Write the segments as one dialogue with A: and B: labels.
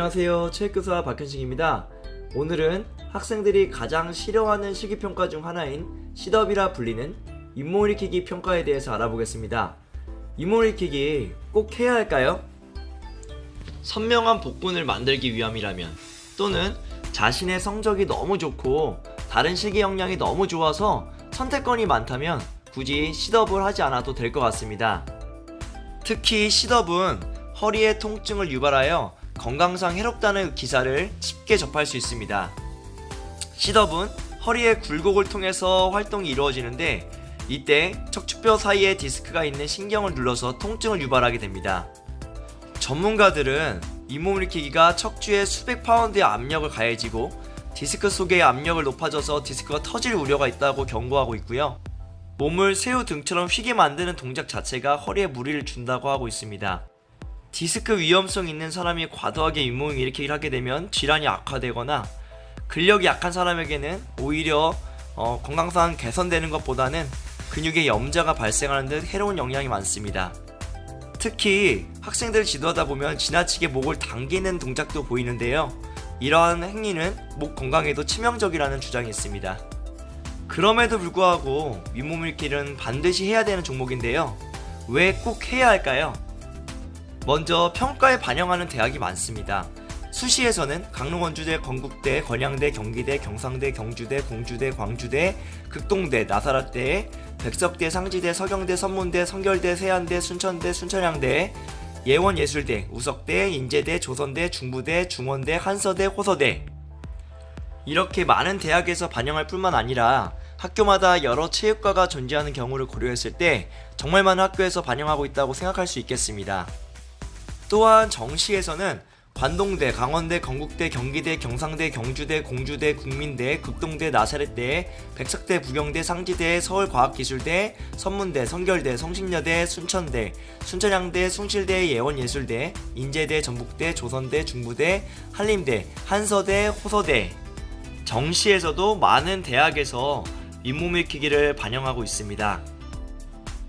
A: 안녕하세요. 체육교사 박현식입니다. 오늘은 학생들이 가장 싫어하는 실기평가 중 하나인 시덥이라 불리는 잇몸 일으키기 평가에 대해서 알아보겠습니다. 잇몸 일으키기 꼭 해야 할까요? 선명한 복근을 만들기 위함이라면 또는 자신의 성적이 너무 좋고 다른 실기 역량이 너무 좋아서 선택권이 많다면 굳이 시덥을 하지 않아도 될 것 같습니다. 특히 시덥은 허리의 통증을 유발하여 건강상 해롭다는 기사를 쉽게 접할 수 있습니다. 시덥은 허리의 굴곡을 통해서 활동이 이루어지는데 이때 척추뼈 사이에 디스크가 있는 신경을 눌러서 통증을 유발하게 됩니다. 전문가들은 잇몸 일으키기가 척추에 수백 파운드의 압력을 가해지고 디스크 속의 압력을 높아져서 디스크가 터질 우려가 있다고 경고하고 있고요. 몸을 새우 등처럼 휘게 만드는 동작 자체가 허리에 무리를 준다고 하고 있습니다. 디스크 위험성 있는 사람이 과도하게 잇몸 일으키기를 하게 되면 질환이 악화되거나 근력이 약한 사람에게는 오히려 어, 건강상 개선되는 것보다는 근육에 염자가 발생하는 듯 해로운 영향이 많습니다. 특히 학생들을 지도하다 보면 지나치게 목을 당기는 동작도 보이는데요. 이러한 행위는 목 건강에도 치명적이라는 주장이 있습니다. 그럼에도 불구하고 윗몸 일으키기는 반드시 해야 되는 종목인데요. 왜 꼭 해야 할까요? 먼저 평가에 반영하는 대학이 많습니다. 수시에서는 강릉원주대, 건국대, 건양대, 경기대, 경상대, 경주대, 공주대, 광주대, 극동대, 나사라대, 백석대, 상지대, 서경대, 선문대, 성결대, 세안대, 순천대, 순천향대, 예원예술대, 우석대, 인제대, 조선대, 중부대, 중원대, 한서대, 호서대 이렇게 많은 대학에서 반영할 뿐만 아니라 학교마다 여러 체육과가 존재하는 경우를 고려했을 때 정말 많은 학교에서 반영하고 있다고 생각할 수 있겠습니다. 또한 정시에서는 관동대, 강원대, 건국대, 경기대, 경상대, 경주대, 공주대, 국민대, 극동대, 나사렛대, 백석대, 부경대, 상지대, 서울과학기술대, 선문대, 성결대, 성신여대, 순천대, 순천향대, 숭실대, 예원예술대, 인제대, 전북대, 조선대, 중부대, 한림대, 한서대, 호서대 정시에서도 많은 대학에서 잇몸 일으키기를 반영하고 있습니다.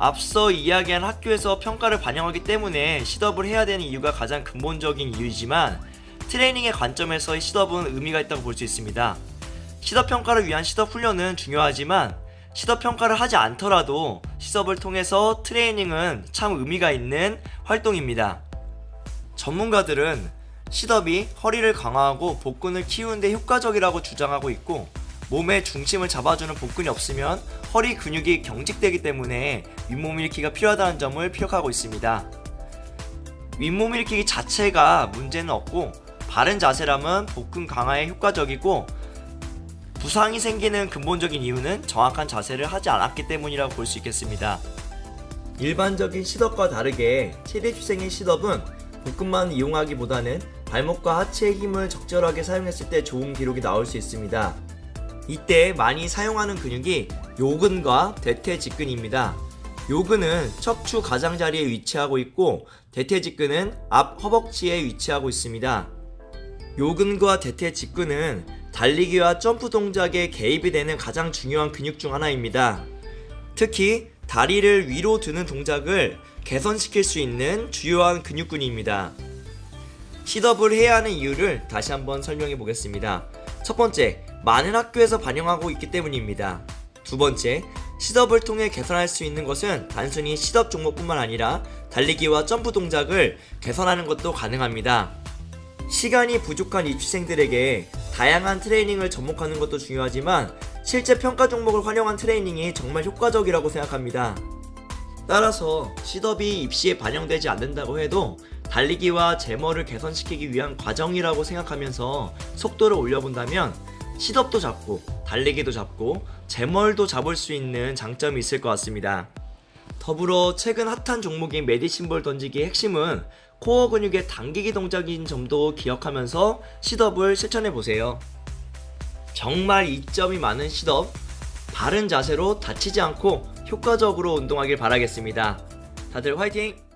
A: 앞서 이야기한 학교에서 평가를 반영하기 때문에 시덥을 해야 되는 이유가 가장 근본적인 이유이지만 트레이닝의 관점에서의 시덥은 의미가 있다고 볼 수 있습니다. 시덥 평가를 위한 시덥 훈련은 중요하지만 시덥 평가를 하지 않더라도 시덥을 통해서 트레이닝은 참 의미가 있는 활동입니다. 전문가들은 시덥이 허리를 강화하고 복근을 키우는데 효과적이라고 주장하고 있고 몸의 중심을 잡아주는 복근이 없으면 허리 근육이 경직되기 때문에 윗몸 일으키기가 필요하다는 점을 피력하고 있습니다. 윗몸 일으키기 자체가 문제는 없고 바른 자세라면 복근 강화에 효과적이고 부상이 생기는 근본적인 이유는 정확한 자세를 하지 않았기 때문이라고 볼 수 있겠습니다. 일반적인 시덥과 다르게 체대주생의 시덥은 복근만 이용하기보다는 발목과 하체의 힘을 적절하게 사용했을 때 좋은 기록이 나올 수 있습니다. 이때 많이 사용하는 근육이 요근과 대퇴직근입니다. 요근은 척추 가장자리에 위치하고 있고 대퇴직근은 앞 허벅지에 위치하고 있습니다. 요근과 대퇴직근은 달리기와 점프 동작에 개입이 되는 가장 중요한 근육 중 하나입니다. 특히 다리를 위로 드는 동작을 개선시킬 수 있는 주요한 근육군입니다. 시덥을 해야 하는 이유를 다시 한번 설명해 보겠습니다. 첫 번째, 많은 학교에서 반영하고 있기 때문입니다. 두 번째, 시덥을 통해 개선할 수 있는 것은 단순히 시덥 종목뿐만 아니라 달리기와 점프 동작을 개선하는 것도 가능합니다. 시간이 부족한 입시생들에게 다양한 트레이닝을 접목하는 것도 중요하지만 실제 평가 종목을 활용한 트레이닝이 정말 효과적이라고 생각합니다. 따라서 시덥이 입시에 반영되지 않는다고 해도 달리기와 제머를 개선시키기 위한 과정이라고 생각하면서 속도를 올려본다면 시덥도 잡고 달리기도 잡고 제멀도 잡을 수 있는 장점이 있을 것 같습니다. 더불어 최근 핫한 종목인 메디신볼 던지기의 핵심은 코어 근육의 당기기 동작인 점도 기억하면서 시덥을 실천해 보세요. 정말 이점이 많은 시덥, 바른 자세로 다치지 않고 효과적으로 운동하길 바라겠습니다. 다들 화이팅!